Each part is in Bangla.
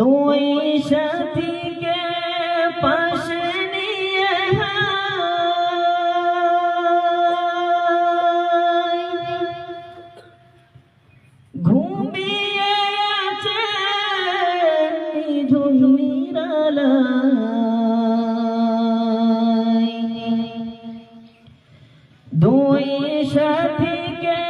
দুই সাথীকে পাশে নিয়ে ঘুমিয়ে আছে দুই সাথীকে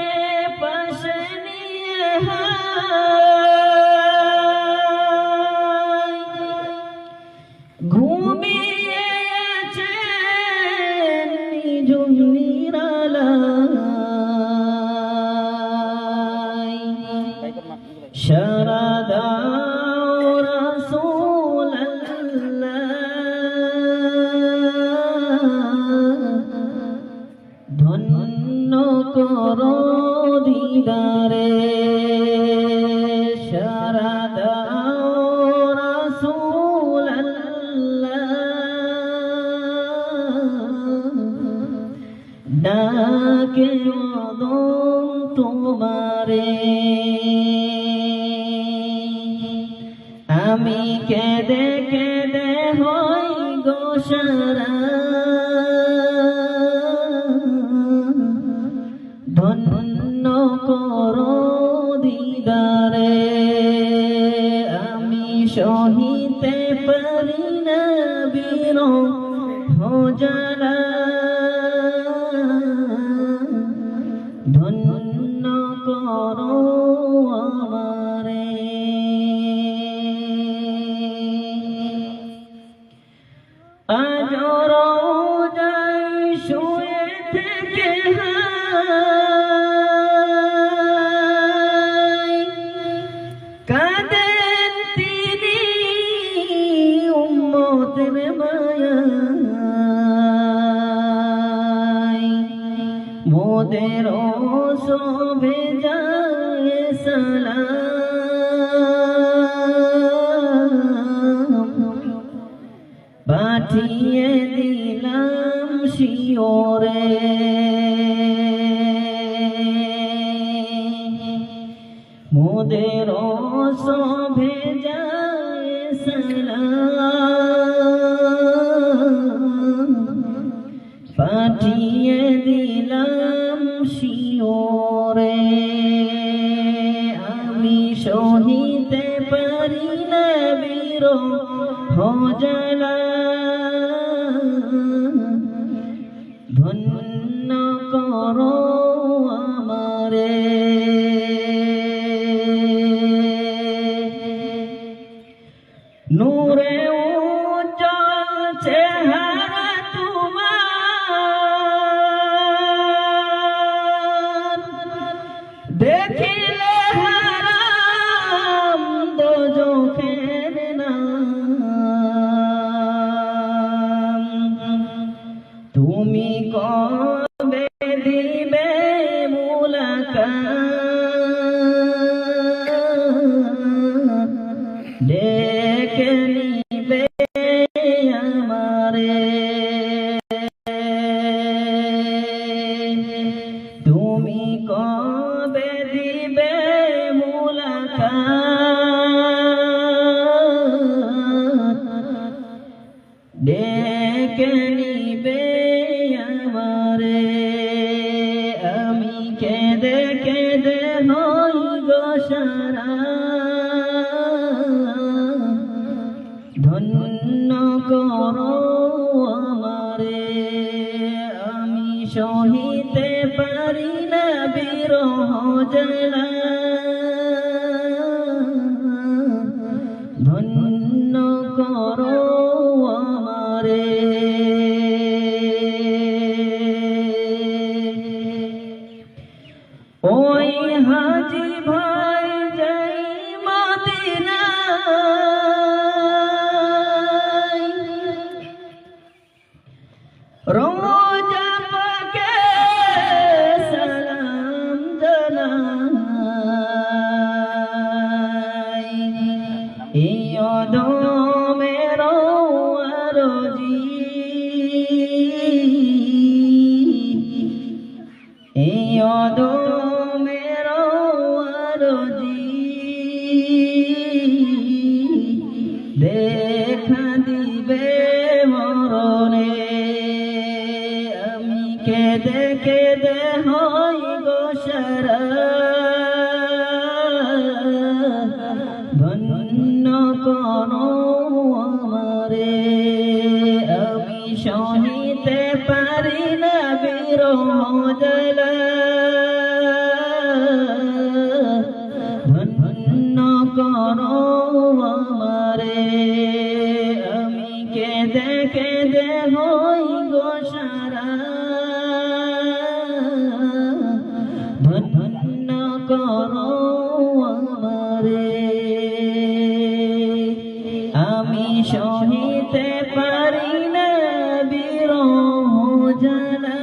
ডাকে মদন তোমারে। আমি কেঁদে কেঁদে হই গোসারা ধন্য দিদারে। আমি সহিতে পারি না বীর ভোজনা ধন্য মোদের শোভে যায় সালাম। পাঠিয়ে দিলাম শিওরে। মোদের শোভে যায় ধন্য করো আমারে নূরে う。ধন্য করো আমারে। আমি সহিতে পারি না বিরহ জ্বালা এই অদমের আরজি এই অদমের আরজি দেখা আমি কেঁদে কেঁদে হই গো সারা। সহিতে পারি না বিরহ জ্বালা ধন্য করো আমারে। আমি কেঁদে কেঁদে হই গো সারা। ধন্য করো জানা